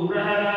Abraham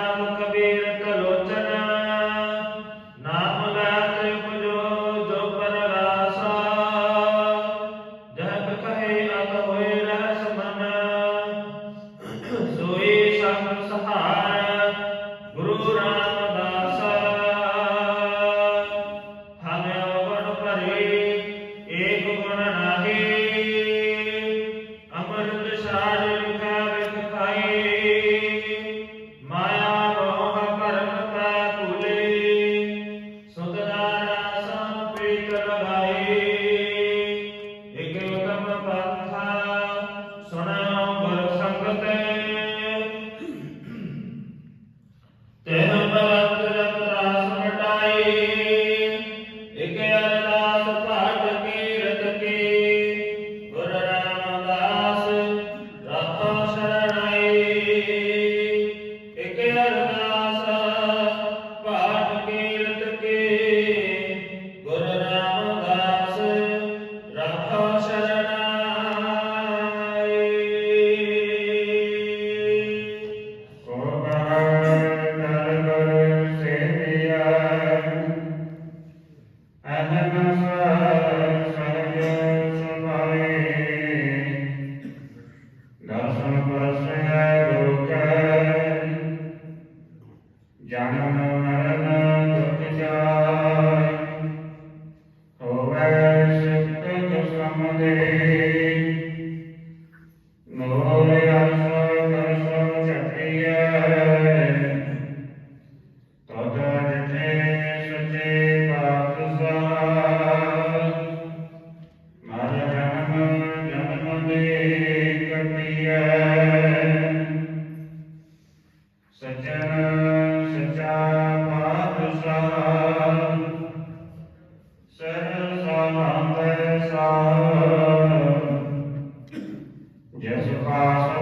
ਸਾਹ ਜਿਸ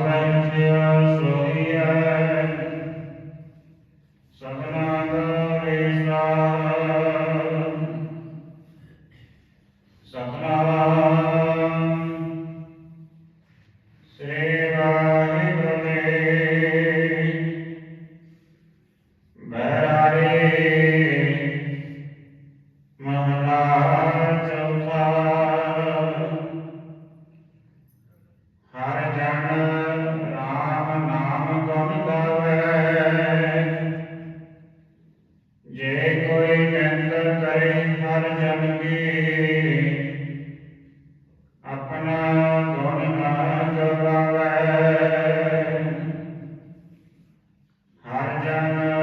Amen.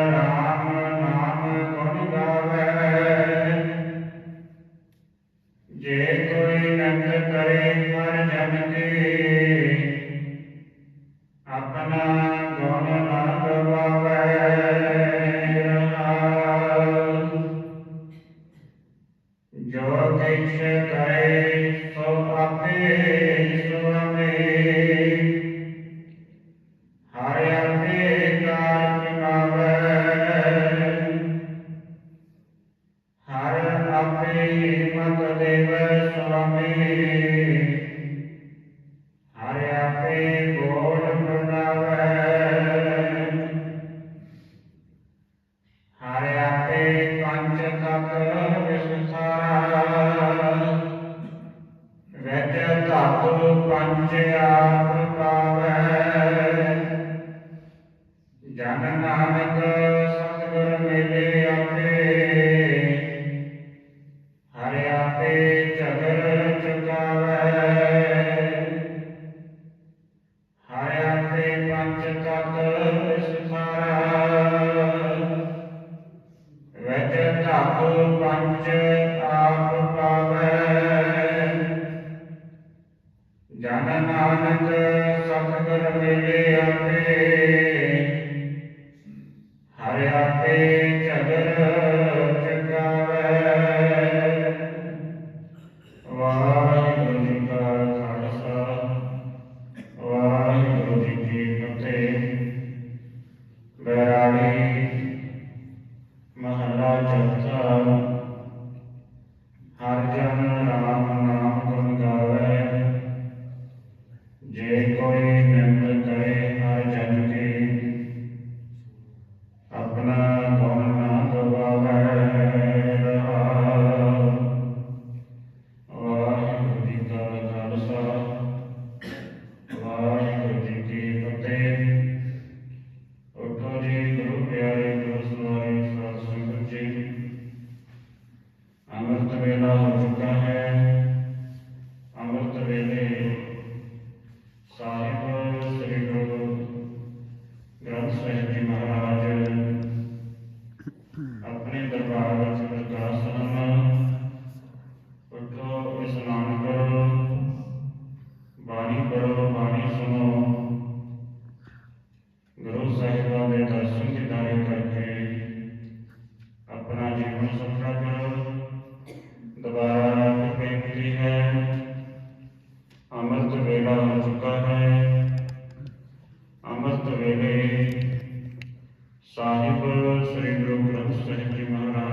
Sahib Shri Guru Granth Sahib जी महाराज